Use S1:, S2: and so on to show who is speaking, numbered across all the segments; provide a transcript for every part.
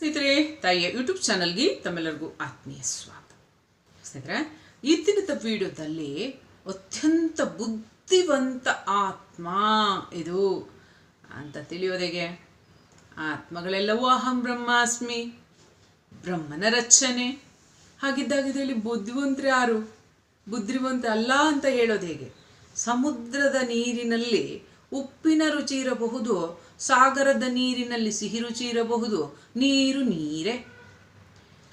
S1: ಸ್ನೇಹಿತರೆ, ತಾಯಿಯ ಯೂಟ್ಯೂಬ್ ಚಾನಲ್ಗೆ ತಮ್ಮೆಲ್ಲರಿಗೂ ಆತ್ಮೀಯ ಸ್ವಾಗತ. ಸ್ನೇಹಿತರೆ ಇವತ್ತಿನ ವಿಡಿಯೋದಲ್ಲಿ ಅತ್ಯಂತ ಬುದ್ಧಿವಂತ ಆತ್ಮ ಇದು ಅಂತ ತಿಳಿಯೋದೆಗೆ ಆತ್ಮಗಳೆಲ್ಲವೂ ಅಹಂ ಬ್ರಹ್ಮಾಸ್ಮಿ, ಬ್ರಹ್ಮನ ರಚನೆ ಹಾಗಿದ್ದಾಗ ಇದರಲ್ಲಿ ಬುದ್ಧಿವಂತರು ಯಾರು? ಬುದ್ಧಿವಂತ ಅಲ್ಲ ಅಂತ ಹೇಳೋದು ಹೇಗೆ? ಸಮುದ್ರದ ನೀರಿನಲ್ಲಿ ಉಪ್ಪಿನ ರುಚಿ ಇರಬಹುದು ಸಾಗರದ ನೀರಿನಲ್ಲಿ ಸಿಹಿ ರುಚಿ ಇರಬಹುದು ನೀರು ನೀರೇ.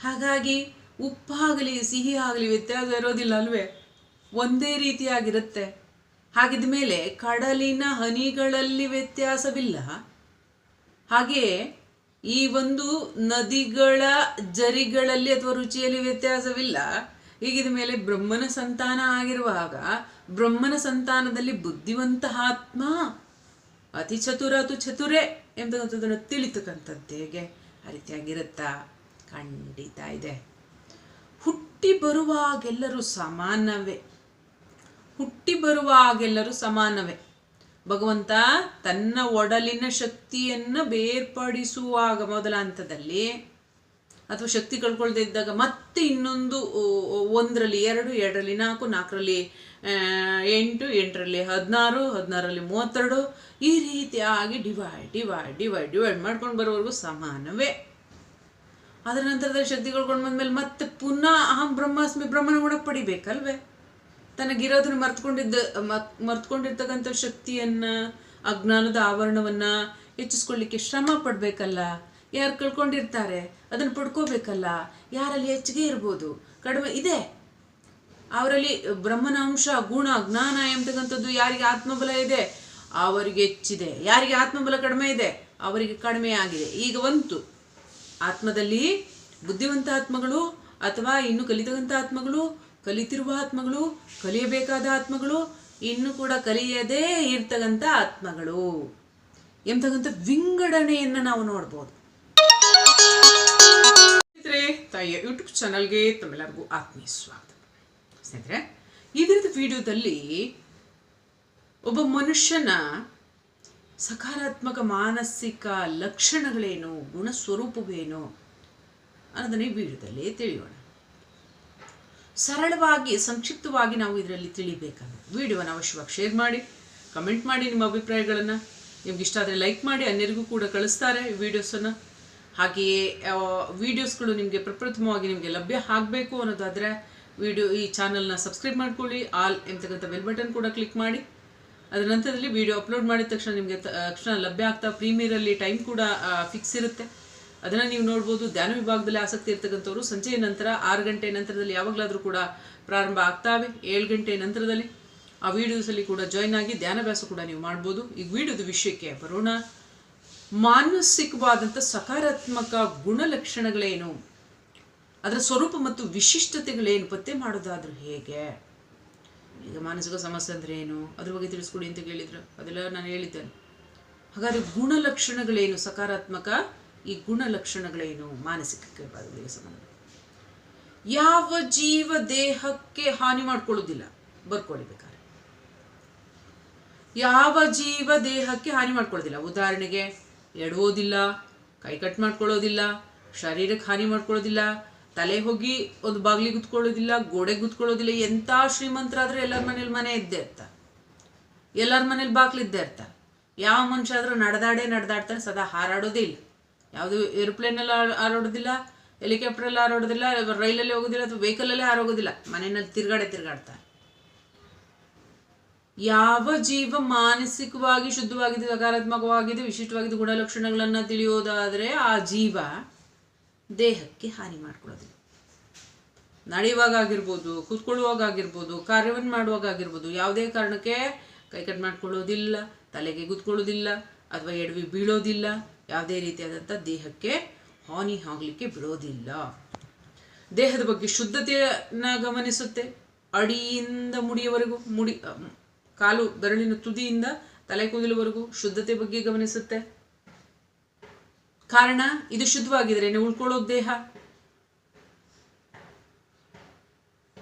S1: ಹಾಗಾಗಿ ಉಪ್ಪಾಗಲಿ, ಸಿಹಿ ಆಗಲಿ ವ್ಯತ್ಯಾಸ ಇರೋದಿಲ್ಲ ಅಲ್ವೇ? ಒಂದೇ ರೀತಿಯಾಗಿರುತ್ತೆ. ಹಾಗಿದ ಮೇಲೆ ಕಡಲಿನ ಹನಿಗಳಲ್ಲಿ ವ್ಯತ್ಯಾಸವಿಲ್ಲ. ಹಾಗೆಯೇ ಈ ಒಂದು ನದಿಗಳ ಜರಿಗಳಲ್ಲಿ ಅಥವಾ ರುಚಿಯಲ್ಲಿ ವ್ಯತ್ಯಾಸವಿಲ್ಲ. ಹೀಗಿದ ಮೇಲೆ ಬ್ರಹ್ಮನ ಸಂತಾನ ಆಗಿರುವಾಗ ಬ್ರಹ್ಮನ ಸಂತಾನದಲ್ಲಿ ಬುದ್ಧಿವಂತ ಆತ್ಮ ಅತಿ ಚತುರ ಅದು ಚತುರೆ ಎಂಬತಕ್ಕಂಥದ್ದನ್ನು ತಿಳಿತಕ್ಕಂಥದ್ದು ಹೇಗೆ? ಆ ರೀತಿಯಾಗಿರುತ್ತಾ? ಖಂಡಿತ ಇದೆ. ಹುಟ್ಟಿ ಬರುವಾಗೆಲ್ಲರೂ ಸಮಾನವೇ. ಹುಟ್ಟಿ ಬರುವಾಗೆಲ್ಲರೂ ಸಮಾನವೇ. ಭಗವಂತ ತನ್ನ ಒಡಲಿನ ಶಕ್ತಿಯನ್ನು ಬೇರ್ಪಡಿಸುವಾಗ ಮೊದಲ ಹಂತದಲ್ಲಿ ಅಥವಾ ಶಕ್ತಿ ಕಳ್ಕೊಳ್ದೇ ಇದ್ದಾಗ ಮತ್ತೆ ಇನ್ನೊಂದು ಒಂದರಲ್ಲಿ, ಎರಡು, ಎರಡರಲ್ಲಿ, ನಾಲ್ಕು, ನಾಲ್ಕರಲ್ಲಿ ಎಂಟು, ಎಂಟರಲ್ಲಿ ಹದಿನಾರು, ಹದಿನಾರಲ್ಲಿ ಮೂವತ್ತೆರಡು. ಈ ರೀತಿಯಾಗಿ ಡಿವೈಡ್ ಡಿವೈಡ್ ಡಿವೈಡ್ ಡಿವೈಡ್ ಮಾಡ್ಕೊಂಡು ಬರೋವರೆಗೂ ಸಮಾನವೇ. ಅದರ ನಂತರದಲ್ಲಿ ಶಕ್ತಿ ಕಳ್ಕೊಂಡು ಬಂದ್ಮೇಲೆ ಮತ್ತೆ ಪುನಃ ಅಹಂ ಬ್ರಹ್ಮಾಸ್ಮಿ ಬ್ರಹ್ಮನ ಕೂಡ ಪಡಿಬೇಕಲ್ವೇ? ತನಗಿರೋದನ್ನು ಮರ್ತ್ಕೊಂಡಿದ್ದ ಮರ್ತ್ಕೊಂಡಿರ್ತಕ್ಕಂಥ ಶಕ್ತಿಯನ್ನ, ಅಜ್ಞಾನದ ಆವರಣವನ್ನ ಹೆಚ್ಚಿಸ್ಕೊಳ್ಳಿಕ್ಕೆ ಶ್ರಮ ಪಡಬೇಕಲ್ಲ? ಯಾರು ಕಳ್ಕೊಂಡಿರ್ತಾರೆ? ಅದನ್ನು ಪಡ್ಕೋಬೇಕಲ್ಲ? ಯಾರಲ್ಲಿ ಹೆಚ್ಚಿಗೆ ಇರ್ಬೋದು? ಕಡಿಮೆ ಇದೆ. ಅವರಲ್ಲಿ ಬ್ರಹ್ಮನ ಅಂಶ ಗುಣ, ಜ್ಞಾನ ಎಂಬತಕ್ಕಂಥದ್ದು ಯಾರಿಗೆ ಆತ್ಮಬಲ ಇದೆ? ಅವರಿಗೆ ಹೆಚ್ಚಿದೆ. ಯಾರಿಗೆ ಆತ್ಮಬಲ ಕಡಿಮೆ ಇದೆ? ಅವರಿಗೆ ಕಡಿಮೆ ಆಗಿದೆ. ಈಗ ಬಂತು. ಆತ್ಮದಲ್ಲಿ ಬುದ್ಧಿವಂತ ಆತ್ಮಗಳು ಅಥವಾ ಇನ್ನು ಕಲಿತಕ್ಕಂಥ ಆತ್ಮಗಳು, ಕಲಿತಿರುವ ಆತ್ಮಗಳು, ಕಲಿಯಬೇಕಾದ ಆತ್ಮಗಳು, ಇನ್ನು ಕೂಡ ಕಲಿಯದೇ ಇರ್ತಕ್ಕಂಥ ಆತ್ಮಗಳು ಎಂಬತಕ್ಕಂಥ ವಿಂಗಡಣೆಯನ್ನು ನಾವು ನೋಡ್ಬೋದು. ತಾಯಿಯ ಯೂಟ್ಯೂಬ್ ಚಾನಲ್ಗೆ ತಮ್ಮೆಲ್ಲರಿಗೂ ಆತ್ಮೀಯ ಸ್ವಾಗತ. ಸ್ನೇಹಿತರೆ ಇದರದ ವಿಡಿಯೋದಲ್ಲಿ ಒಬ್ಬ ಮನುಷ್ಯನ ಸಕಾರಾತ್ಮಕ ಮಾನಸಿಕ ಲಕ್ಷಣಗಳೇನು ಗುಣ ಸ್ವರೂಪವೇನು ಅನ್ನೋದನ್ನ ಈ ವಿಡಿಯೋದಲ್ಲಿ ತಿಳಿಯೋಣ. ಸರಳವಾಗಿ, ಸಂಕ್ಷಿಪ್ತವಾಗಿ ನಾವು ಇದರಲ್ಲಿ ತಿಳಿಬೇಕಂದ್ರೆ ವಿಡಿಯೋನ ಅವಶ್ಯವಾಗಿ ಶೇರ್ ಮಾಡಿ, ಕಮೆಂಟ್ ಮಾಡಿ ನಿಮ್ಮ ಅಭಿಪ್ರಾಯಗಳನ್ನು. ನಿಮ್ಗೆ ಇಷ್ಟ ಆದರೆ ಲೈಕ್ ಮಾಡಿ, ಅನ್ಯರಿಗೂ ಕೂಡ ಕಳಿಸ್ತಾರೆ ವಿಡಿಯೋಸನ್ನು. ಹಾಗೆಯೇ ವಿಡಿಯೋಸ್ಗಳು ನಿಮಗೆ ಪ್ರಪ್ರಥಮವಾಗಿ ನಿಮಗೆ ಲಭ್ಯ ಆಗಬೇಕು ಅನ್ನೋದಾದರೆ ವಿಡಿಯೋ ಈ ಚಾನಲ್ನ ಸಬ್ಸ್ಕ್ರೈಬ್ ಮಾಡ್ಕೊಳ್ಳಿ, ಆಲ್ ಎಂತಕ್ಕಂಥ ಬೆಲ್ ಬಟನ್ ಕೂಡ ಕ್ಲಿಕ್ ಮಾಡಿ. ಅದರ ನಂತರದಲ್ಲಿ ವಿಡಿಯೋ ಅಪ್ಲೋಡ್ ಮಾಡಿದ ತಕ್ಷಣ ನಿಮಗೆ ತಕ್ಷಣ ಲಭ್ಯ ಆಗ್ತಾ ಪ್ರೀಮಿಯರಲ್ಲಿ ಟೈಮ್ ಕೂಡ ಫಿಕ್ಸ್ ಇರುತ್ತೆ. ಅದನ್ನು ನೀವು ನೋಡ್ಬೋದು. ಧ್ಯಾನ ವಿಭಾಗದಲ್ಲಿ ಆಸಕ್ತಿ ಇರ್ತಕ್ಕಂಥವ್ರು ಸಂಜೆಯ ನಂತರ ಆರು ಗಂಟೆ ನಂತರದಲ್ಲಿ ಯಾವಾಗಲಾದರೂ ಕೂಡ ಪ್ರಾರಂಭ ಆಗ್ತಾವೆ. ಏಳು ಗಂಟೆ ನಂತರದಲ್ಲಿ ಆ ವಿಡಿಯೋಸಲ್ಲಿ ಕೂಡ ಜಾಯ್ನ್ ಆಗಿ ಧ್ಯಾನಾಭ್ಯಾಸ ಕೂಡ ನೀವು ಮಾಡ್ಬೋದು. ಈಗ ವಿಡಿಯೋದ ವಿಷಯಕ್ಕೆ ಬರೋಣ. ಮಾನಸಿಕವಾದಂಥ ಸಕಾರಾತ್ಮಕ ಗುಣಲಕ್ಷಣಗಳೇನು? ಅದರ ಸ್ವರೂಪ ಮತ್ತು ವಿಶಿಷ್ಟತೆಗಳೇನು? ಪತ್ತೆ ಮಾಡೋದಾದ್ರೂ ಹೇಗೆ? ಈಗ ಮಾನಸಿಕ ಸಮಸ್ಯೆ ಅಂದರೆ ಏನು? ಅದ್ರ ಬಗ್ಗೆ ತಿಳಿಸ್ಕೊಡಿ ಅಂತ ಕೇಳಿದ್ರು. ಅದೆಲ್ಲ ನಾನು ಹೇಳಿದ್ದೇನೆ. ಹಾಗಾದ್ರೆ ಗುಣಲಕ್ಷಣಗಳೇನು? ಸಕಾರಾತ್ಮಕ ಈ ಗುಣಲಕ್ಷಣಗಳೇನು? ಮಾನಸಿಕಕ್ಕೆ ಬಾಧಗಳಿಗೆ ಸಂಬಂಧ. ಯಾವ ಜೀವ ದೇಹಕ್ಕೆ ಹಾನಿ ಮಾಡ್ಕೊಳ್ಳೋದಿಲ್ಲ? ಬರ್ಕೊಳ್ಳಿ ಬೇಕಾದ್ರೆ ಯಾವ ಜೀವ ದೇಹಕ್ಕೆ ಹಾನಿ ಮಾಡ್ಕೊಳ್ಳೋದಿಲ್ಲ? ಉದಾಹರಣೆಗೆ ಎಡವೋದಿಲ್ಲ ಕೈ ಕಟ್ ಮಾಡ್ಕೊಳ್ಳೋದಿಲ್ಲ, ಶರೀರಕ್ಕೆ ಹಾನಿ ಮಾಡ್ಕೊಳ್ಳೋದಿಲ್ಲ ತಲೆ ಹೋಗಿ ಒಂದು ಬಾಗಿಲಿ ಗುತ್ಕೊಳ್ಳೋದಿಲ್ಲ, ಗೋಡೆ ಗುತ್ಕೊಳ್ಳೋದಿಲ್ಲ, ಎಂಥ ಶ್ರೀಮಂತರಾದ್ರೆ ಎಲ್ಲರ ಮನೇಲಿ ಮನೆ ಇದ್ದೇ ಇರ್ತಾರೆ ಎಲ್ಲರ ಮನೇಲಿ ಬಾಗ್ಲಿದ್ದೇ ಇರ್ತಾರೆ ಯಾವ ಮನುಷ್ಯ ಆದರೂ ನಡೆದಾಡೇ ನಡೆದಾಡ್ತಾನೆ, ಸದಾ ಹಾರಾಡೋದೇ ಇಲ್ಲ. ಯಾವುದು ಏರೋಪ್ಲೇನಲ್ಲಿ ಹಾರಾಡೋದಿಲ್ಲ ಹೆಲಿಕಾಪ್ಟ್ರಲ್ಲಿ ಹಾರಾಡೋದಿಲ್ಲ ರೈಲಲ್ಲಿ ಹೋಗೋದಿಲ್ಲ ಅಥವಾ ವೆಹಿಕಲಲ್ಲೇ ಹಾರೋಗೋದಿಲ್ಲ, ಮನೆಯಲ್ಲಿ ತಿರುಗಾಡೆ ತಿರುಗಾಡ್ತಾರೆ ಯಾವ ಜೀವ ಮಾನಸಿಕವಾಗಿ ಶುದ್ಧವಾಗಿದೆ ಸಕಾರಾತ್ಮಕವಾಗಿದೆ ವಿಶಿಷ್ಟವಾಗಿದ್ದು ಗುಣಲಕ್ಷಣಗಳನ್ನು ತಿಳಿಯೋದಾದರೆ ಆ ಜೀವ ದೇಹಕ್ಕೆ ಹಾನಿ ಮಾಡ್ಕೊಳ್ಳೋದಿಲ್ಲ ನಡೆಯುವಾಗ ಆಗಿರ್ಬೋದು ಕೂತ್ಕೊಳ್ಳುವಾಗ ಆಗಿರ್ಬೋದು ಕಾರ್ಯವನ್ನು ಮಾಡುವಾಗ ಆಗಿರ್ಬೋದು ಯಾವುದೇ ಕಾರಣಕ್ಕೆ ಕೈಕಟ್ ಮಾಡ್ಕೊಳ್ಳೋದಿಲ್ಲ, ತಲೆಗೆ ಕೂತ್ಕೊಳ್ಳೋದಿಲ್ಲ ಅಥವಾ ಎಡವಿ ಬೀಳೋದಿಲ್ಲ, ಯಾವುದೇ ರೀತಿಯಾದಂಥ ದೇಹಕ್ಕೆ ಹಾನಿ ಆಗಲಿಕ್ಕೆ ಬಿಡೋದಿಲ್ಲ. ದೇಹದ ಬಗ್ಗೆ ಶುದ್ಧತೆಯನ್ನ ಗಮನಿಸುತ್ತೆ. ಅಡಿಯಿಂದ ಮುಡಿಯವರೆಗೂ ಮುಡಿ, ಕಾಲು ಬೆರಳಿನ ತುದಿಯಿಂದ ತಲೆ ಕೂದಲುವರೆಗೂ ಶುದ್ಧತೆ ಬಗ್ಗೆ ಗಮನಿಸುತ್ತೆ. ಕಾರಣ, ಇದು ಶುದ್ಧವಾಗಿದ್ರೆ ಉಳ್ಕೊಳ್ಳೋದು ದೇಹ.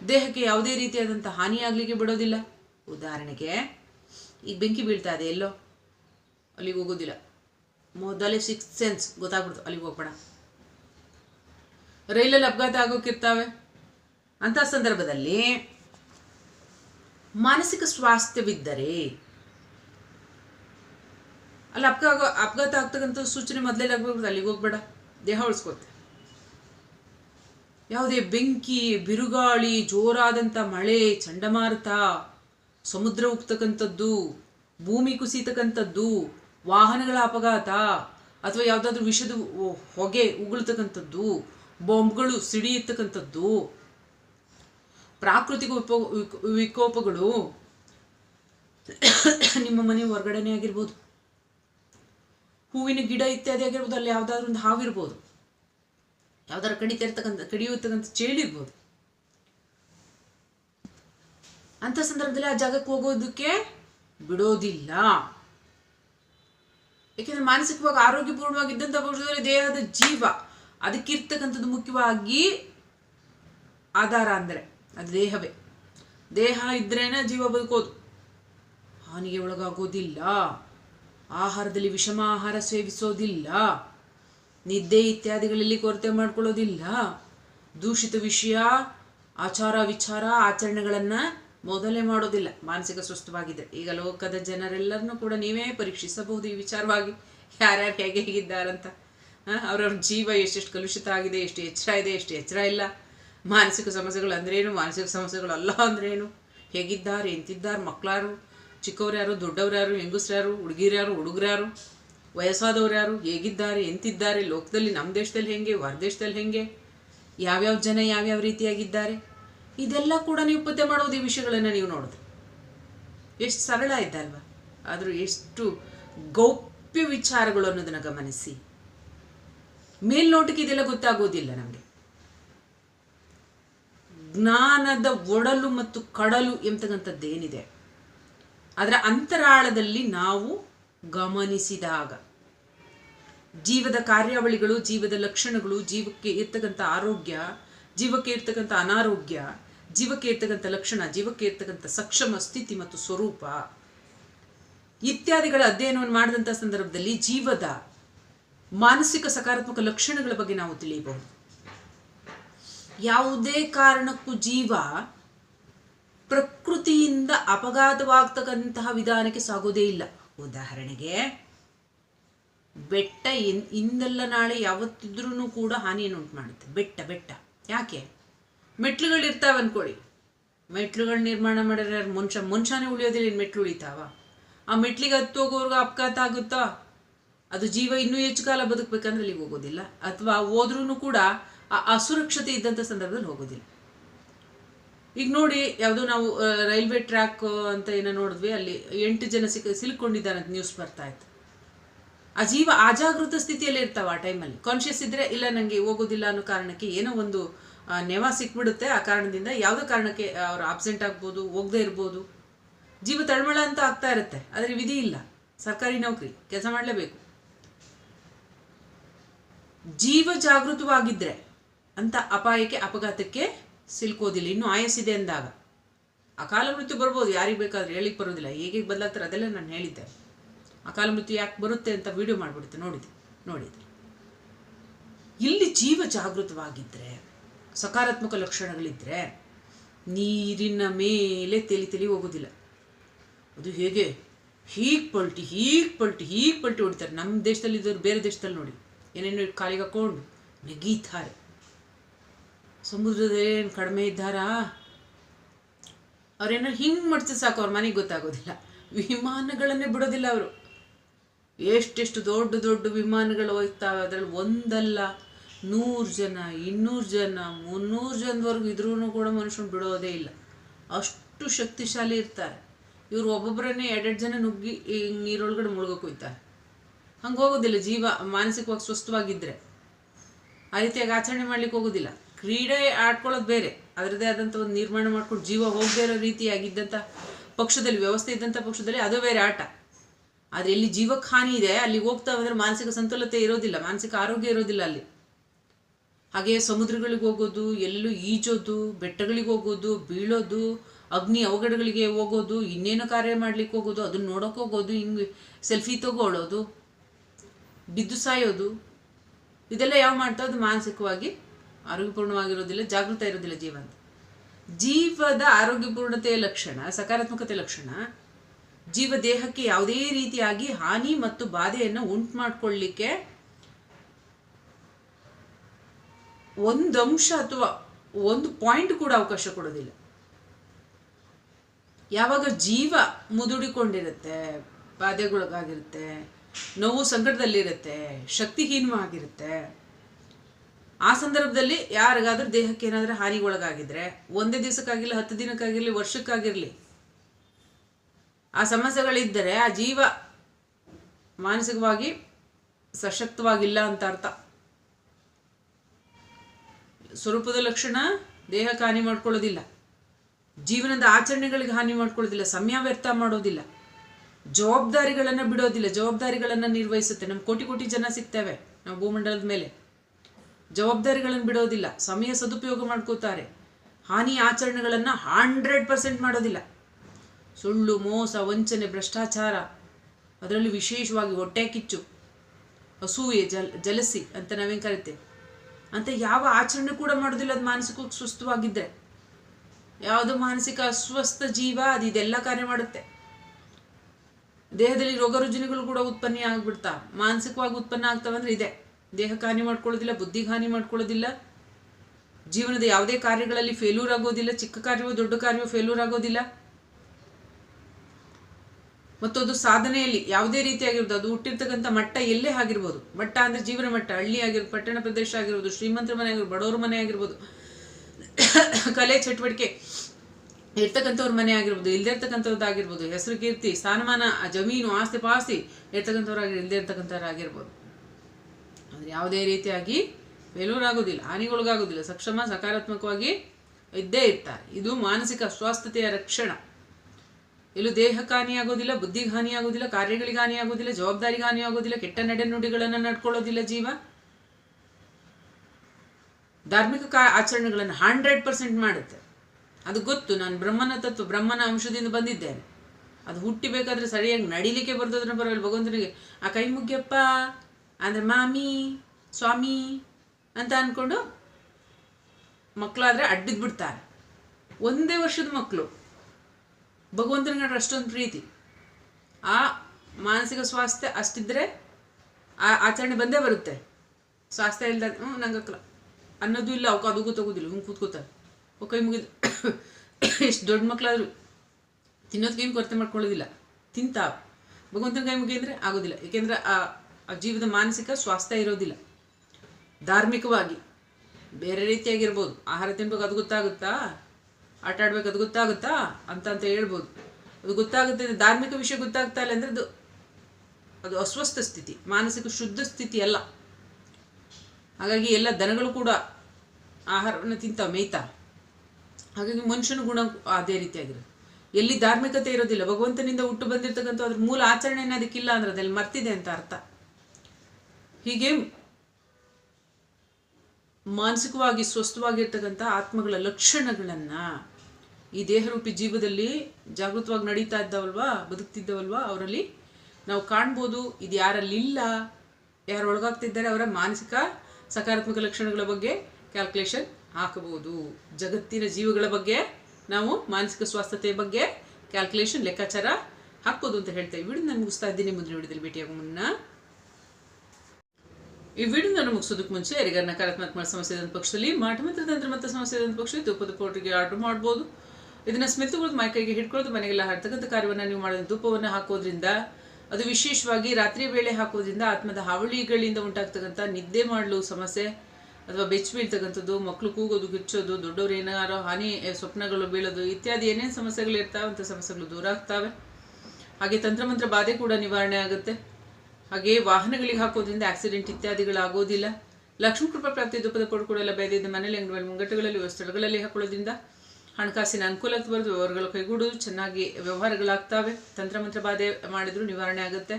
S1: ದೇಹಕ್ಕೆ ಯಾವುದೇ ರೀತಿಯಾದಂಥ ಹಾನಿಯಾಗಲಿಕ್ಕೆ ಬಿಡೋದಿಲ್ಲ. ಉದಾಹರಣೆಗೆ ಈಗ ಬೆಂಕಿ ಬೀಳ್ತಾ ಇದೆ, ಎಲ್ಲೋ? ಅಲ್ಲಿಗೆ ಹೋಗೋದಿಲ್ಲ. ಮೊದಲೇ ಸಿಕ್ಸ್ ಸೆನ್ಸ್ ಗೊತ್ತಾಗ್ಬಿಡ್ತು, ಅಲ್ಲಿಗೆ ಹೋಗ್ಬೇಡ. ರೈಲಲ್ಲಿ ಅಪಘಾತ ಆಗೋಕ್ಕಿರ್ತಾವೆ. ಅಂಥ ಸಂದರ್ಭದಲ್ಲಿ ಮಾನಸಿಕ ಸ್ವಾಸ್ಥ್ಯವಿದ್ದರೆ ಅಲ್ಲಿ ಅಪಘಾತ ಅಪಘಾತ ಆಗ್ತಕ್ಕಂಥ ಸೂಚನೆ ಮೊದಲೇ ಆಗ್ಬೇಕು ಅಲ್ಲಿಗೆ ಹೋಗ್ಬೇಡ. ದೇಹ ಉಳಿಸ್ಕೊತೆ. ಯಾವುದೇ ಬೆಂಕಿ, ಬಿರುಗಾಳಿ, ಜೋರಾದಂಥ ಮಳೆ, ಚಂಡಮಾರುತ, ಸಮುದ್ರ ಉಗ್ತಕ್ಕಂಥದ್ದು ಭೂಮಿ ಕುಸಿತಕ್ಕಂಥದ್ದು, ವಾಹನಗಳ ಅಪಘಾತ, ಅಥವಾ ಯಾವುದಾದ್ರೂ ವಿಷದ ಹೊಗೆ ಉಗುಳ್ತಕ್ಕಂಥದ್ದು, ಬಾಂಬ್ಗಳು ಸಿಡಿಯತಕ್ಕಂಥದ್ದು ಪ್ರಾಕೃತಿಕ ವಿಪೋ ವಿಕೋಪಗಳು, ನಿಮ್ಮ ಮನೆ ಹೊರಗಡೆನೇ ಆಗಿರ್ಬೋದು. ಹೂವಿನ ಗಿಡ ಇತ್ಯಾದಿ ಆಗಿರ್ಬೋದು, ಅಲ್ಲಿ ಯಾವುದಾದ್ರೂ ಒಂದು ಹಾವಿರ್ಬೋದು ಯಾವ್ದಾದ್ರು ಕಡಿತಾ ಇರ್ತಕ್ಕಂಥ ಕಡಿಯುತ್ತಕ್ಕಂಥ ಚೇಳಿರ್ಬೋದು ಅಂಥ ಸಂದರ್ಭದಲ್ಲಿ ಆ ಜಾಗಕ್ಕೆ ಹೋಗೋದಕ್ಕೆ ಬಿಡೋದಿಲ್ಲ. ಯಾಕೆಂದ್ರೆ ಮಾನಸಿಕವಾಗಿ ಆರೋಗ್ಯಪೂರ್ಣವಾಗಿದ್ದಂಥ ಪಕ್ಷದಲ್ಲಿ ದೇಹದ ಜೀವ, ಅದಕ್ಕಿರ್ತಕ್ಕಂಥದ್ದು ಮುಖ್ಯವಾಗಿ ಆಧಾರ ಅಂದರೆ ಅದು ದೇಹವೇ. ದೇಹ ಇದ್ರೇನೆ ಜೀವ ಬದುಕೋದು. ಹಾನಿಗೆ ಒಳಗಾಗೋದಿಲ್ಲ. ಆಹಾರದಲ್ಲಿ ವಿಷಮ ಆಹಾರ ಸೇವಿಸೋದಿಲ್ಲ. ನಿದ್ದೆ ಇತ್ಯಾದಿಗಳಲ್ಲಿ ಕೊರತೆ ಮಾಡ್ಕೊಳ್ಳೋದಿಲ್ಲ. ದೂಷಿತ ವಿಷಯ, ಆಚಾರ ವಿಚಾರ, ಆಚರಣೆಗಳನ್ನು ಮೊದಲೇ ಮಾಡೋದಿಲ್ಲ. ಮಾನಸಿಕ ಸುಸ್ಥವಾಗಿದ್ದರೆ ಈಗ ಲೋಕದ ಜನರೆಲ್ಲರನ್ನೂ ಕೂಡ ನೀವೇ ಪರೀಕ್ಷಿಸಬಹುದು ಈ ವಿಚಾರವಾಗಿ. ಯಾರ್ಯಾರು ಹೇಗೆ ಹೇಗಿದ್ದಾರಂತ. ಅವ್ರವ್ರ ಜೀವ ಎಷ್ಟೆಷ್ಟು ಕಲುಷಿತ ಆಗಿದೆ, ಎಷ್ಟು ಎಚ್ಚರ ಇದೆ, ಎಷ್ಟು ಎಚ್ಚರ ಇಲ್ಲ. ಮಾನಸಿಕ ಸಮಸ್ಯೆಗಳು ಅಂದ್ರೇನು, ಮಾನಸಿಕ ಸಮಸ್ಯೆಗಳು ಅಲ್ಲ ಅಂದ್ರೇನು. ಹೇಗಿದ್ದಾರೆ, ಎಂತಿದ್ದಾರೆ ಮಕ್ಕಳಾರು. ಚಿಕ್ಕವ್ರು ಯಾರು ದೊಡ್ಡವ್ರು ಯಾರು ಹೆಂಗಸ್ರು ಯಾರು ಹುಡುಗಿರು ಯಾರು ಹುಡುಗರು ಯಾರು ವಯಸ್ಸಾದವ್ರು ಯಾರು ಹೇಗಿದ್ದಾರೆ, ಎಂತಿದ್ದಾರೆ, ಲೋಕದಲ್ಲಿ ನಮ್ಮ ದೇಶದಲ್ಲಿ ಹೆಂಗೆ ಹೊರ ದೇಶದಲ್ಲಿ ಹೆಂಗೆ, ಯಾವ್ಯಾವ ಜನ ಯಾವ್ಯಾವ ರೀತಿಯಾಗಿದ್ದಾರೆ, ಇದೆಲ್ಲ ಕೂಡ ನೀವು ಪತ್ತೆ ಮಾಡೋದು ಈ ವಿಷಯಗಳನ್ನು ನೀವು ನೋಡಿದ್ರೆ. ಎಷ್ಟು ಸರಳ ಇದ್ದಲ್ವ ಆದರೂ ಎಷ್ಟು ಗೌಪ್ಯ ವಿಚಾರಗಳು ಅನ್ನೋದನ್ನು ಗಮನಿಸಿ. ಮೇಲ್ನೋಟಕ್ಕೆ ಇದೆಲ್ಲ ಗೊತ್ತಾಗೋದಿಲ್ಲ ನಮಗೆ. ಜ್ಞಾನದ ಒಡಲು ಮತ್ತು ಕಡಲು ಎಂಬತಕ್ಕಂಥದ್ದೇನಿದೆ ಅದರ ಅಂತರಾಳದಲ್ಲಿ ನಾವು ಗಮನಿಸಿದಾಗ ಜೀವದ ಕಾರ್ಯಾವಳಿಗಳು, ಜೀವದ ಲಕ್ಷಣಗಳು, ಜೀವಕ್ಕೆ ಇರ್ತಕ್ಕಂಥ ಆರೋಗ್ಯ, ಜೀವಕ್ಕೆ ಇರ್ತಕ್ಕಂಥ ಅನಾರೋಗ್ಯ, ಜೀವಕ್ಕೆ ಇರ್ತಕ್ಕಂಥ ಲಕ್ಷಣ, ಜೀವಕ್ಕೆ ಇರ್ತಕ್ಕಂಥ ಸಕ್ಷಮ ಸ್ಥಿತಿ ಮತ್ತು ಸ್ವರೂಪ ಇತ್ಯಾದಿಗಳ ಅಧ್ಯಯನವನ್ನು ಮಾಡಿದಂಥ ಸಂದರ್ಭದಲ್ಲಿ ಜೀವದ ಮಾನಸಿಕ ಸಕಾರಾತ್ಮಕ ಲಕ್ಷಣಗಳ ಬಗ್ಗೆ ನಾವು ತಿಳಿಯಬಹುದು. ಯಾವುದೇ ಕಾರಣಕ್ಕೂ ಜೀವ ಪ್ರಕೃತಿಯಿಂದ ಅಪಘಾತವಾಗ್ತಕ್ಕಂತಹ ವಿಧಾನಕ್ಕೆ ಸಾಗೋದೇ ಇಲ್ಲ. ಉದಾಹರಣೆಗೆ, ಬೆಟ್ಟ ಇನ್, ಇಂದಲ್ಲ ನಾಳೆ ಯಾವತ್ತಿದ್ರೂ ಕೂಡ ಹಾನಿಯನ್ನು ಉಂಟು ಮಾಡುತ್ತೆ ಬೆಟ್ಟ ಬೆಟ್ಟ. ಯಾಕೆ? ಮೆಟ್ಲುಗಳು ಇರ್ತಾವೆ ಅನ್ಕೊಳ್ಳಿ. ಮೆಟ್ಲುಗಳು ನಿರ್ಮಾಣ ಮಾಡಿದ್ರೆ ಮನುಷ್ಯ ಮನುಷ್ಯನೇ ಉಳಿಯೋದಿಲ್ಲ ಇನ್ನು ಮೆಟ್ಲು ಉಳಿತಾವ. ಆ ಮೆಟ್ಲಿಗೆ ಹತ್ತು ಹೋಗೋರ್ಗೆ ಅಪಘಾತ ಆಗುತ್ತಾ? ಅದು ಜೀವ ಇನ್ನೂ ಹೆಚ್ಚು ಕಾಲ ಬದುಕಬೇಕಂದ್ರೆ ಅಲ್ಲಿಗೆ ಹೋಗೋದಿಲ್ಲ. ಅಥವಾ ಹೋದ್ರೂ ಕೂಡ ಆ ಅಸುರಕ್ಷತೆ ಇದ್ದಂಥ ಸಂದರ್ಭದಲ್ಲಿ ಹೋಗೋದಿಲ್ಲ. ಈಗ ನೋಡಿ, ಯಾವುದೋ ನಾವು ರೈಲ್ವೆ ಟ್ರ್ಯಾಕ್ ಅಂತ ಏನೋ ನೋಡಿದ್ವಿ, ಅಲ್ಲಿ ಎಂಟು ಜನ ಸಿಕ್, ಸಿಲ್ಕೊಂಡಿದ್ದಾರೆ ಅಂತ ನ್ಯೂಸ್ ಬರ್ತಾ ಇತ್ತು. ಆ ಜೀವ ಅಜಾಗೃತ ಸ್ಥಿತಿಯಲ್ಲಿ ಇರ್ತಾವ ಆ ಟೈಮಲ್ಲಿ ಕಾನ್ಷಿಯಸ್ ಇದ್ರೆ, ಇಲ್ಲ ನನಗೆ ಹೋಗೋದಿಲ್ಲ ಅನ್ನೋ ಕಾರಣಕ್ಕೆ ಏನೋ ಒಂದು ನೆವ ಸಿಕ್ಬಿಡುತ್ತೆ. ಆ ಕಾರಣದಿಂದ ಯಾವುದೋ ಕಾರಣಕ್ಕೆ ಅವ್ರು ಆಬ್ಸೆಂಟ್ ಆಗ್ಬೋದು, ಹೋಗದೆ ಇರ್ಬೋದು. ಜೀವ ತಳಮಳ ಅಂತ ಆಗ್ತಾ ಇರುತ್ತೆ. ಆದರೆ ವಿಧಿ ಇಲ್ಲ. ಸರ್ಕಾರಿ ನೌಕರಿ, ಕೆಲಸ ಮಾಡಲೇಬೇಕು. ಜೀವ ಜಾಗೃತವಾಗಿದ್ದರೆ ಅಂತ ಅಪಾಯಕ್ಕೆ, ಅಪಘಾತಕ್ಕೆ ಸಿಲ್ಕೋದಿಲ್ಲ ಇನ್ನೂ ಆಯಸ್ಸಿದೆ ಅಂದಾಗ. ಅಕಾಲ ಮೃತ್ಯು ಬರ್ಬೋದು, ಯಾರಿಗೆ ಬೇಕಾದ್ರೆ ಹೇಳಿಕ್ ಬರೋದಿಲ್ಲ. ಹೇಗೆ ಬದಲಾಗ್ತಾರೆ ಅದೆಲ್ಲ ನಾನು ಹೇಳಿದ್ದೆ. ಅಕಾಲ ಮೃತ್ಯು ಯಾಕೆ ಬರುತ್ತೆ ಅಂತ ವಿಡಿಯೋ ಮಾಡಿಬಿಡುತ್ತೆ ನೋಡಿದೆ ನೋಡಿದೆ. ಇಲ್ಲಿ ಜೀವ ಜಾಗೃತವಾಗಿದ್ದರೆ ಸಕಾರಾತ್ಮಕ ಲಕ್ಷಣಗಳಿದ್ದರೆ ನೀರಿನ ಮೇಲೆ ತೆಲಿ ತೆಲಿ ಹೋಗೋದಿಲ್ಲ. ಅದು ಹೇಗೆ? ಹೀಗೆ ಪಲ್ಟಿ ಹೀಗೆ ಪಲ್ಟಿ ಹೀಗೆ ಪಲ್ಟಿ ಹೊಡಿತಾರೆ. ನಮ್ಮ ದೇಶದಲ್ಲಿ ಇದ್ದವ್ರು ಬೇರೆ ದೇಶದಲ್ಲಿ ನೋಡಿ, ಏನೇನು ಕಾಲಿಗೆ ಹಾಕೊಂಡು ನೆಗೀತಾರೆ. ಸಮುದ್ರದಲ್ಲಿ ಏನು ಕಡಿಮೆ ಇದ್ದಾರಾ? ಅವ್ರೇನಾರು ಹಿಂಗೆ ಮಾಡ್ತಿದ್ರೆ ಸಾಕು, ಅವ್ರ ಮನೆಗೆ ಗೊತ್ತಾಗೋದಿಲ್ಲ. ವಿಮಾನಗಳನ್ನೇ ಬಿಡೋದಿಲ್ಲ ಅವರು. ಎಷ್ಟೆಷ್ಟು ದೊಡ್ಡ ದೊಡ್ಡ ವಿಮಾನಗಳು ಹೋಗ್ತಾವೆ, ಅದರಲ್ಲಿ ಒಂದಲ್ಲ, ನೂರು ಜನ, ಇನ್ನೂರು ಜನ, ಮುನ್ನೂರು ಜನದವರೆಗೂ ಇದ್ರೂ ಕೂಡ ಮನುಷ್ಯನ ಬಿಡೋದೇ ಇಲ್ಲ. ಅಷ್ಟು ಶಕ್ತಿಶಾಲಿ ಇರ್ತಾರೆ. ಇವರು ಒಬ್ಬೊಬ್ಬರನ್ನೇ ಎರಡೆರಡು ಜನ ನುಗ್ಗಿ ನೀರೊಳಗಡೆ ಮುಳುಗೋಕೆ ಹೋಗ್ತಾರೆ ಹಂಗೆ ಹೋಗೋದಿಲ್ಲ ಜೀವ, ಮಾನಸಿಕವಾಗಿ ಸ್ವಸ್ಥವಾಗಿದ್ದರೆ ಆ ರೀತಿಯಾಗಿ ಆಚರಣೆ ಮಾಡ್ಲಿಕ್ಕೆ ಹೋಗೋದಿಲ್ಲ. ಕ್ರೀಡೆ ಆಡ್ಕೊಳ್ಳೋದು ಬೇರೆ. ಅದರದೇ ಆದಂಥ ಒಂದು ನಿರ್ಮಾಣ ಮಾಡ್ಕೊಂಡು ಜೀವ ಹೋಗದೇ ಇರೋ ರೀತಿಯಾಗಿದ್ದಂಥ ಪಕ್ಷದಲ್ಲಿ, ವ್ಯವಸ್ಥೆ ಇದ್ದಂಥ ಪಕ್ಷದಲ್ಲಿ ಅದು ಬೇರೆ ಆಟ. ಆದರೆ ಎಲ್ಲಿ ಜೀವಕ್ಕೆ ಹಾನಿ ಇದೆ. ಅಲ್ಲಿಗೆ ಹೋಗ್ತಾ ಹೋದ್ರೆ ಮಾನಸಿಕ ಸಂತುಲತೆ ಇರೋದಿಲ್ಲ, ಮಾನಸಿಕ ಆರೋಗ್ಯ ಇರೋದಿಲ್ಲ ಅಲ್ಲಿ. ಹಾಗೆ ಸಮುದ್ರಗಳಿಗೆ ಹೋಗೋದು, ಎಲ್ಲೂ ಈಜೋದು, ಬೆಟ್ಟಗಳಿಗೆ ಹೋಗೋದು, ಬೀಳೋದು, ಅಗ್ನಿ ಅವಘಡಗಳಿಗೆ ಹೋಗೋದು, ಇನ್ನೇನೋ ಕಾರ್ಯ ಮಾಡ್ಲಿಕ್ಕೆ ಹೋಗೋದು, ಅದನ್ನ ನೋಡೋಕೆ ಹೋಗೋದು, ಹಿಂಗೆ ಸೆಲ್ಫಿ ತಗೊಳ್ಳೋದು, ಬಿದ್ದು ಸಾಯೋದು, ಇದೆಲ್ಲ ಯಾವ ಮಾಡ್ತಾ ಅದು ಮಾನಸಿಕವಾಗಿ ಆರೋಗ್ಯಪೂರ್ಣವಾಗಿರೋದಿಲ್ಲ, ಜಾಗೃತ ಇರೋದಿಲ್ಲ ಜೀವ ಅಂತ ಜೀವದ ಆರೋಗ್ಯಪೂರ್ಣತೆಯ ಲಕ್ಷಣ ಸಕಾರಾತ್ಮಕತೆ ಲಕ್ಷಣ, ಜೀವ ದೇಹಕ್ಕೆ ಯಾವುದೇ ರೀತಿಯಾಗಿ ಹಾನಿ ಮತ್ತು ಬಾಧೆಯನ್ನು ಉಂಟು ಮಾಡಿಕೊಳ್ಳಿಕ್ಕೆ ಒಂದು ಅಂಶ ಅಥವಾ ಒಂದು ಪಾಯಿಂಟ್ ಕೂಡ ಅವಕಾಶ ಕೊಡೋದಿಲ್ಲ. ಯಾವಾಗ ಜೀವ ಮುದುಡಿಕೊಂಡಿರುತ್ತೆ, ಬಾಧೆಗೊಳಗಾಗಿರುತ್ತೆ, ನೋವು ಸಂಕಟದಲ್ಲಿರುತ್ತೆ, ಶಕ್ತಿಹೀನವಾಗಿರುತ್ತೆ ಆ ಸಂದರ್ಭದಲ್ಲಿ ಯಾರಿಗಾದ್ರೂ ದೇಹಕ್ಕೆ ಏನಾದರೂ ಹಾನಿಗೊಳಗಾಗಿದ್ರೆ, ಒಂದೇ ದಿವಸಕ್ಕಾಗಿರಲಿ, ಹತ್ತು ದಿನಕ್ಕಾಗಿರಲಿ, ವರ್ಷಕ್ಕಾಗಿರಲಿ, ಆ ಸಮಸ್ಯೆಗಳಿದ್ದರೆ ಆ ಜೀವ ಮಾನಸಿಕವಾಗಿ ಸಶಕ್ತವಾಗಿಲ್ಲ ಅಂತ ಅರ್ಥ. ಸ್ವರೂಪದ ಲಕ್ಷಣ ದೇಹಕ್ಕೆ ಹಾನಿ ಮಾಡ್ಕೊಳ್ಳೋದಿಲ್ಲ. ಜೀವನದ ಆಚರಣೆಗಳಿಗೆ ಹಾನಿ ಮಾಡ್ಕೊಳ್ಳೋದಿಲ್ಲ. ಸಮಯ ವ್ಯರ್ಥ ಮಾಡೋದಿಲ್ಲ. ಜವಾಬ್ದಾರಿಗಳನ್ನು ಬಿಡೋದಿಲ್ಲ. ಜವಾಬ್ದಾರಿಗಳನ್ನು ನಿರ್ವಹಿಸುತ್ತೆ. ನಮ್ಮ ಕೋಟಿ ಕೋಟಿ ಜನ ಸಿಗ್ತೇವೆ. ನಾವು ಭೂಮಂಡಲದ ಮೇಲೆ. ಜವಾಬ್ದಾರಿಗಳನ್ನು ಬಿಡೋದಿಲ್ಲ. ಸಮಯ ಸದುಪಯೋಗ ಮಾಡ್ಕೋತಾರೆ. ಹಾನಿ ಆಚರಣೆಗಳನ್ನು ಹಂಡ್ರೆಡ್ ಪರ್ಸೆಂಟ್ ಮಾಡೋದಿಲ್ಲ. ಸುಳ್ಳು, ಮೋಸ, ವಂಚನೆ, ಭ್ರಷ್ಟಾಚಾರ, ಅದರಲ್ಲಿ ವಿಶೇಷವಾಗಿ ಹೊಟ್ಟೆ ಕಿಚ್ಚು, ಅಸೂಯೆ, ಜಲ್, ಜಲಸಿ ಅಂತ ನಾವೇನು ಕರಿತೇವೆ? ಅಂತ ಯಾವ ಆಚರಣೆ ಕೂಡ ಮಾಡೋದಿಲ್ಲ. ಅದು ಮಾನಸಿಕ ಸುಸ್ಥವಾಗಿದ್ದರೆ ಯಾವುದು ಮಾನಸಿಕ ಅಸ್ವಸ್ಥ ಜೀವ, ಅದು ಇದೆಲ್ಲ ಕಾರ್ಯ ಮಾಡುತ್ತೆ. ದೇಹದಲ್ಲಿ ರೋಗ ರುಜಿನಗಳು ಕೂಡ ಉತ್ಪನ್ನ ಆಗ್ಬಿಡ್ತಾ, ಮಾನಸಿಕವಾಗಿ ಉತ್ಪನ್ನ ಆಗ್ತಾವಂದ್ರೆ ಇದೆ. ದೇಹಕ್ಕೆ ಹಾನಿ ಮಾಡ್ಕೊಳ್ಳೋದಿಲ್ಲ ಬುದ್ಧಿಗೆ ಹಾನಿ ಮಾಡ್ಕೊಳ್ಳೋದಿಲ್ಲ. ಜೀವನದ ಯಾವುದೇ ಕಾರ್ಯಗಳಲ್ಲಿ ಫೇಲ್ಯೂರ್ ಆಗೋದಿಲ್ಲ, ಚಿಕ್ಕ ಕಾರ್ಯವೋ ದೊಡ್ಡ ಕಾರ್ಯವೋ ಫೇಲ್ಯೂರ್ ಆಗೋದಿಲ್ಲ. ಮತ್ತು ಅದು ಸಾಧನೆಯಲ್ಲಿ ಯಾವುದೇ ರೀತಿಯಾಗಿರ್ಬೋದು, ಅದು ಹುಟ್ಟಿರ್ತಕ್ಕಂಥ ಮಟ್ಟ ಎಲ್ಲೇ ಆಗಿರ್ಬೋದು. ಮಟ್ಟ ಅಂದರೆ ಜೀವನ ಮಟ್ಟ, ಹಳ್ಳಿ ಆಗಿರ್ಬೋದು, ಪಟ್ಟಣ ಪ್ರದೇಶ ಆಗಿರ್ಬೋದು, ಶ್ರೀಮಂತರ ಮನೆ ಆಗಿರ್ಬೋದು, ಬಡವ್ರ ಮನೆ ಆಗಿರ್ಬೋದು. ಕಲೆ ಚಟುವಟಿಕೆ ಇರ್ತಕ್ಕಂಥವ್ರ ಮನೆ ಆಗಿರ್ಬೋದು ಇಲ್ಲದೆ ಇರ್ತಕ್ಕಂಥವ್ರದ್ದಾಗಿರ್ಬೋದು ಹೆಸರು ಕೀರ್ತಿ, ಸ್ಥಾನಮಾನ, ಜಮೀನು, ಆಸ್ತಿ ಪಾಸ್ತಿ ಇರ್ತಕ್ಕಂಥವ್ರಾಗಿ ಇಲ್ಲದೆ ಇರ್ತಕ್ಕಂಥವ್ರು ಆಗಿರ್ಬೋದು ಅಂದರೆ ಯಾವುದೇ ರೀತಿಯಾಗಿ ಫೇಲ್ಯೂರ್ ಆಗೋದಿಲ್ಲ ಹಾನಿಗೊಳಗಾಗೋದಿಲ್ಲ, ಸಕ್ಷಮ, ಸಕಾರಾತ್ಮಕವಾಗಿ ಇದ್ದೇ ಇರ್ತಾರೆ. ಇದು ಮಾನಸಿಕ ಅಸ್ವಸ್ಥತೆಯ ರಕ್ಷಣ. ಎಲ್ಲೂ ದೇಹಕ್ಕೆ ಹಾನಿಯಾಗೋದಿಲ್ಲ, ಬುದ್ಧಿಗೆ ಹಾನಿಯಾಗೋದಿಲ್ಲ, ಕಾರ್ಯಗಳಿಗೆ ಹಾನಿಯಾಗೋದಿಲ್ಲ, ಜವಾಬ್ದಾರಿಗೆ ಹಾನಿಯಾಗೋದಿಲ್ಲ, ಕೆಟ್ಟ ನಡೆನುಡಿಗಳನ್ನು ನಡ್ಕೊಳ್ಳೋದಿಲ್ಲ ಜೀವ. ಧಾರ್ಮಿಕ ಕಾ ಆಚರಣೆಗಳನ್ನು ಹಂಡ್ರೆಡ್ ಪರ್ಸೆಂಟ್ ಮಾಡುತ್ತೆ. ಅದು ಗೊತ್ತು, ನಾನು ಬ್ರಹ್ಮನ ತತ್ವ, ಬ್ರಹ್ಮನ ಅಂಶದಿಂದ ಬಂದಿದ್ದೇನೆ. ಅದು ಹುಟ್ಟಿಬೇಕಾದ್ರೆ ಸರಿಯಾಗಿ ನಡಿಲಿಕ್ಕೆ ಬರ್ದೋದ್ರೆ ಬರೋಲ್ಲ ಭಗವಂತನಿಗೆ, ಆ ಕೈ ಮುಗ್ಯಪ್ಪ ಅಂದರೆ ಮಾಮಿ, ಸ್ವಾಮಿ ಅಂತ ಅಂದ್ಕೊಂಡು ಮಕ್ಕಳಾದರೆ ಅಡ್ಡಿದ್ ಬಿಡ್ತಾರೆ. ಒಂದೇ ವರ್ಷದ ಮಕ್ಕಳು ಭಗವಂತನ ಕಂಡ್ರೆ ಅಷ್ಟೊಂದು ಪ್ರೀತಿ. ಆ ಮಾನಸಿಕ ಸ್ವಾಸ್ಥ್ಯ ಅಷ್ಟಿದ್ರೆ ಆ ಆಚರಣೆ ಬಂದೇ ಬರುತ್ತೆ. ಸ್ವಾಸ್ಥ್ಯ ಇಲ್ಲದ ಹ್ಞೂ ನಂಗೆ ಅನ್ನೋದು ಇಲ್ಲ ಅವಕ್ಕೆ ಅದು ತಗೋದಿಲ್ಲ ಹಿಂಗೆ ಕೂತ್ಕೋತಾರೆ ಕೈ ಮುಗಿದು ಎಷ್ಟು ದೊಡ್ಡ ಮಕ್ಕಳಾದರೂ ತಿನ್ನೋದಕ್ಕೆ ಏನು ಕೊರತೆ ಮಾಡ್ಕೊಳ್ಳೋದಿಲ್ಲ. ತಿಂತಾವ. ಭಗವಂತನ ಕೈ ಮುಗಿ ಅಂದರೆ ಆಗೋದಿಲ್ಲ. ಏಕೆಂದರೆ ಆ ಆ ಜೀವದ ಮಾನಸಿಕ ಸ್ವಾಸ್ಥ್ಯ ಇರೋದಿಲ್ಲ. ಧಾರ್ಮಿಕವಾಗಿ ಬೇರೆ ರೀತಿಯಾಗಿರ್ಬೋದು. ಆಹಾರ ತಿನ್ಬೇಕು ಅದು ಗೊತ್ತಾಗುತ್ತಾ? ಆಟ ಆಡ್ಬೇಕು ಅದು ಗೊತ್ತಾಗುತ್ತಾ? ಅಂತ ಅಂತ ಹೇಳ್ಬೋದು. ಅದು ಗೊತ್ತಾಗುತ್ತೆ ಧಾರ್ಮಿಕ ವಿಷಯ ಗೊತ್ತಾಗ್ತಾ ಇಲ್ಲ ಅಂದರೆ ಅದು ಅದು ಅಸ್ವಸ್ಥ ಸ್ಥಿತಿ, ಮಾನಸಿಕ ಶುದ್ಧ ಸ್ಥಿತಿ ಅಲ್ಲ. ಹಾಗಾಗಿ ಎಲ್ಲ ದನಗಳು ಕೂಡ ಆಹಾರವನ್ನು ತಿಂತಾವೆ, ಮೇಯ್ತಾ. ಹಾಗಾಗಿ ಮನುಷ್ಯನ ಗುಣ ಅದೇ ರೀತಿಯಾಗಿರುತ್ತೆ ಎಲ್ಲಿ ಧಾರ್ಮಿಕತೆ ಇರೋದಿಲ್ಲ, ಭಗವಂತನಿಂದ ಹುಟ್ಟು ಬಂದಿರತಕ್ಕಂಥ ಅದ್ರ ಮೂಲ ಆಚರಣೆನೇ ಅದಕ್ಕಿಲ್ಲ ಅಂದ್ರೆ ಅದೆಲ್ಲ ಮರ್ತಿದೆ ಅಂತ ಅರ್ಥ. ಹೀಗೆ ಮಾನಸಿಕವಾಗಿ ಸ್ವಸ್ಥವಾಗಿರ್ತಕ್ಕಂಥ ಆತ್ಮಗಳ ಲಕ್ಷಣಗಳನ್ನು ಈ ದೇಹರೂಪಿ ಜೀವದಲ್ಲಿ ಜಾಗೃತವಾಗಿ ನಡೀತಾ ಇದ್ದಾವಲ್ವಾ, ಬದುಕ್ತಿದ್ದವಲ್ವಾ, ಅವರಲ್ಲಿ ನಾವು ಕಾಣ್ಬೋದು ಇದು ಯಾರಲ್ಲಿ ಇಲ್ಲ ಯಾರು ಒಳಗಾಗ್ತಿದ್ದಾರೆ ಅವರ ಮಾನಸಿಕ ಸಕಾರಾತ್ಮಕ ಲಕ್ಷಣಗಳ ಬಗ್ಗೆ ಕ್ಯಾಲ್ಕುಲೇಷನ್ ಹಾಕಬಹುದು. ಜಗತ್ತಿನ ಜೀವಗಳ ಬಗ್ಗೆ ನಾವು ಮಾನಸಿಕ ಸ್ವಾಸ್ಥತೆಯ ಬಗ್ಗೆ ಕ್ಯಾಲ್ಕುಲೇಷನ್ ಲೆಕ್ಕಾಚಾರ ಹಾಕ್ಬೋದು ಅಂತ ಹೇಳ್ತೇವೆ ವಿಡಿಯೋ ನಾನು ಮುಗಿಸ್ತಾ ಇದ್ದೀನಿ. ಮುಂದಿನ ವಿಡಿಯೋದಲ್ಲಿ ಭೇಟಿಯಾಗೋ ಮುನ್ನ ಈ ವಿಡಿಯೋನ ಮುಗಿಸೋದಕ್ಕೆ ಮುಂಚೆ ಯಾರಿಗಾರ ನಕಾರಾತ್ಮಕ ಸಮಸ್ಯೆ ಇದ್ದ ಪಕ್ಷದಲ್ಲಿ ಮಾಟಮಂತ್ರ ತಂತ್ರ ಮತ್ತು ಸಮಸ್ಯೆ ಇದ್ದ ಪಕ್ಷದಲ್ಲಿ ತುಪ್ಪದ ಪೌಡ್ರಿಗೆ ಆರ್ಡರ್ ಮಾಡ್ಬೋದು. ಇದನ್ನ ಸ್ಮಿತ್ಗಳು ಮೈಕೈಗೆ ಹಿಡ್ಕೊಳ್ಳೋದು, ಮನೆಗೆಲ್ಲ ಹರ್ತಕ್ಕಂಥ ಕಾರ್ಯವನ್ನು ನೀವು ಮಾಡೋದು. ತುಪ್ಪವನ್ನು ಹಾಕೋದ್ರಿಂದ, ಅದು ವಿಶೇಷವಾಗಿ ರಾತ್ರಿ ವೇಳೆ ಹಾಕೋದ್ರಿಂದ ಆತ್ಮದ ಹಾವಳಿಗಳಿಂದ ಉಂಟಾಗ್ತಕ್ಕಂಥ ನಿದ್ದೆ ಮಾಡಲು ಸಮಸ್ಯೆ, ಅಥವಾ ಬೆಚ್ಚ ಬೀಳ್ತಕ್ಕಂಥದ್ದು ಮಕ್ಕಳು ಕೂಗೋದು ಗಿಚ್ಚೋದು ದೊಡ್ಡವರು ಏನಾರೋ ಹಾನಿ ಸ್ವಪ್ನಗಳು ಬೀಳೋದು ಇತ್ಯಾದಿ ಏನೇನು ಸಮಸ್ಯೆಗಳು ಇರ್ತಾವಂಥ ಸಮಸ್ಯೆಗಳು ದೂರ ಆಗ್ತಾವೆ. ಹಾಗೆ ತಂತ್ರಮಂತ್ರ ಬಾಧೆ ಕೂಡ ನಿವಾರಣೆ ಆಗುತ್ತೆ. ಹಾಗೆ ವಾಹನಗಳಿಗೆ ಹಾಕೋದ್ರಿಂದ ಆಕ್ಸಿಡೆಂಟ್ ಇತ್ಯಾದಿಗಳಾಗೋದಿಲ್ಲ ಲಕ್ಷ್ಮೀ ಕೃಪಾ ಪ್ರಾಪ್ತಿ ದುಪ್ಪದ ಕೂಡ ಬೆಳೆದಿದ್ದ ಮನೇಲಿ ಅಂಗಡಿಗಳಲ್ಲಿ ಮುಂಗಟ್ಟುಗಳಲ್ಲಿ ಸ್ಥಳಗಳಲ್ಲಿ ಹಾಕೊಳ್ಳೋದ್ರಿಂದ ಹಣಕಾಸಿನ ಅನುಕೂಲತೆ ಬರೋದು ವ್ಯವಹಾರಗಳು ಕೈಗೂಡೋದು ಚೆನ್ನಾಗಿ ವ್ಯವಹಾರಗಳಾಗ್ತವೆ. ತಂತ್ರಮಂತ್ರ ಬಾಧೆ ಮಾಡಿದ್ರು ನಿವಾರಣೆ ಆಗುತ್ತೆ.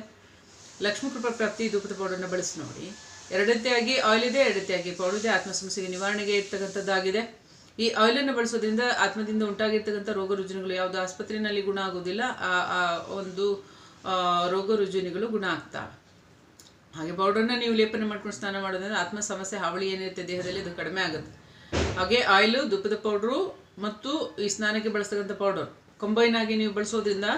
S1: ಲಕ್ಷ್ಮೀ ಕೃಪಾ ಪ್ರಾಪ್ತಿ ಧೂಪದ ಪೌಡರ್ನ ಬಳಸಿ ನೋಡಿ. ಎರಡತ್ತೆಯಾಗಿ ಆಯಿಲ್ ಇದೆ ಎರಡತ್ತೆಯಾಗಿ ಪೌಡರ್ ಇದೆ. ಆತ್ಮ ಸಮಸ್ಯೆಗೆ ನಿವಾರಣೆಗೆ ಇರ್ತಕ್ಕಂಥದ್ದಾಗಿದೆ. ಈ ಆಯಿಲನ್ನು ಬಳಸೋದ್ರಿಂದ ಆತ್ಮದಿಂದ ಉಂಟಾಗಿರ್ತಕ್ಕಂಥ ರೋಗ ರುಜಿನಗಳು ಯಾವುದು? ಆಸ್ಪತ್ರೆಯಲ್ಲಿ ಗುಣ ಆಗೋದಿಲ್ಲ ಆ ಒಂದು ರೋಗ ರುಜಿನಗಳು ಗುಣ ಆಗ್ತವೆ. ಹಾಗೆ ಪೌಡರ್ನ ನೀವು ಲೇಪನ ಮಾಡ್ಕೊಂಡು ಸ್ನಾನ ಮಾಡೋದ್ರಿಂದ ಆತ್ಮ ಸಮಸ್ಯೆ, ಹಾವಳಿ ಏನಿರುತ್ತೆ ದೇಹದಲ್ಲಿ ಅದು ಕಡಿಮೆ ಆಗುತ್ತೆ. ಹಾಗೆ ಆಯಿಲು ದುಪ್ಪದ ಪೌಡ್ರು ಮತ್ತು ಈ ಸ್ನಾನಕ್ಕೆ ಬಳಸ್ತಕ್ಕಂಥ ಪೌಡರ್ ಕಂಬೈನ್ ಆಗಿ ನೀವು ಬಳಸೋದ್ರಿಂದ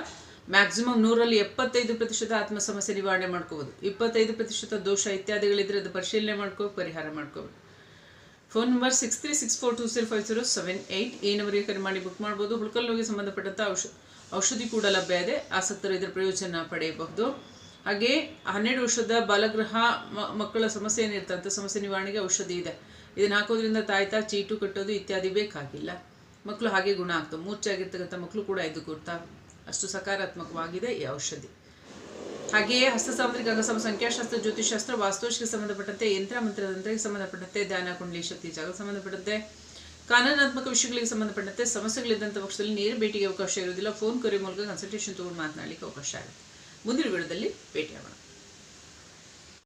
S1: ಮ್ಯಾಕ್ಸಿಮಮ್ ನೂರಲ್ಲಿ ಎಪ್ಪತ್ತೈದು ಪ್ರತಿಶತ ಆತ್ಮ ಸಮಸ್ಯೆ ನಿವಾರಣೆ ಮಾಡ್ಕೋಬೋದು. ಇಪ್ಪತ್ತೈದು ಪ್ರತಿಶತ ದೋಷ ಇತ್ಯಾದಿಗಳಿದ್ರೆ ಅದು ಪರಿಶೀಲನೆ ಮಾಡ್ಕೋ, ಪರಿಹಾರ ಮಾಡ್ಕೋಬೇಕು phone number six three six four two zero five zero seven eight ಈ ನಂಬರಿಗೆ ಕರೆ ಮಾಡಿ ಬುಕ್ ಮಾಡ್ಬೋದು. ನೋವಿಗೆ ಸಂಬಂಧಪಟ್ಟಂಥ ಔಷಧ ಔಷಧಿ ಕೂಡ ಲಭ್ಯ ಇದೆ. ಆಸಕ್ತರು ಇದರ ಪ್ರಯೋಜನ ಪಡೆಯಬಹುದು. ಹಾಗೆ ಹನ್ನೆರಡು ವರ್ಷದ ಬಾಲಗೃಹ ಮಕ್ಕಳ ಸಮಸ್ಯೆ ಏನಿರುತ್ತೆ ಸಮಸ್ಯೆ ನಿವಾರಣೆಗೆ ಔಷಧಿ ಇದೆ. ಇದನ್ನ ಹಾಕೋದ್ರಿಂದ ತಾಯ್ತಾ, ಚೀಟು ಕಟ್ಟೋದು ಇತ್ಯಾದಿ ಬೇಕಾಗಿಲ್ಲ. ಮಕ್ಕಳು ಹಾಗೆ ಗುಣ ಆಗ್ತವೆ. ಮೂರ್ಛೆ ಆಗಿರ್ತಕ್ಕಂಥ ಮಕ್ಕಳು ಕೂಡ ಇದು ಕೊಡ್ತಾ ಅಷ್ಟು ಸಕಾರಾತ್ಮಕವಾಗಿದೆ ಈ ಔಷಧಿ. ಹಾಗೆಯೇ ಹಸ್ತ ಸಾಮುದ್ರಿಕ ಅಂಗಸಮ ಸಂಖ್ಯಾಶಾಸ್ತ್ರ ಜ್ಯೋತಿಷಾಸ್ತ್ರ ವಾಸ್ತುಶಿಗೆ ಸಂಬಂಧಪಟ್ಟಂತೆ ಯಂತ್ರ ಮಂತ್ರತಂತ್ರಕ್ಕೆ ಸಂಬಂಧಪಟ್ಟಂತೆ ಧ್ಯಾನ, ಕುಂಡಲಿ, ಶಕ್ತಿ, ಜಾಗ ಸಂಬಂಧಪಟ್ಟಂತೆ ಕಾನೂನಾತ್ಮಕ ವಿಷಯಗಳಿಗೆ ಸಂಬಂಧಪಟ್ಟಂತೆ ಸಮಸ್ಯೆಗಳಿದ್ದಂಥ ಪಕ್ಷದಲ್ಲಿ ನೇರ ಭೇಟಿಗೆ ಅವಕಾಶ ಇರುವುದಿಲ್ಲ. ಫೋನ್ ಕರೆ ಮೂಲಕ ಕನ್ಸಲ್ಟೇಷನ್ ತಗೊಂಡು ಮಾತನಾಡಲಿಕ್ಕೆ ಅವಕಾಶ ಆಗುತ್ತೆ. ಮುಂದಿನ ವಿಡಿಯೋದಲ್ಲಿ ಭೇಟಿಯಾಗೋಣ.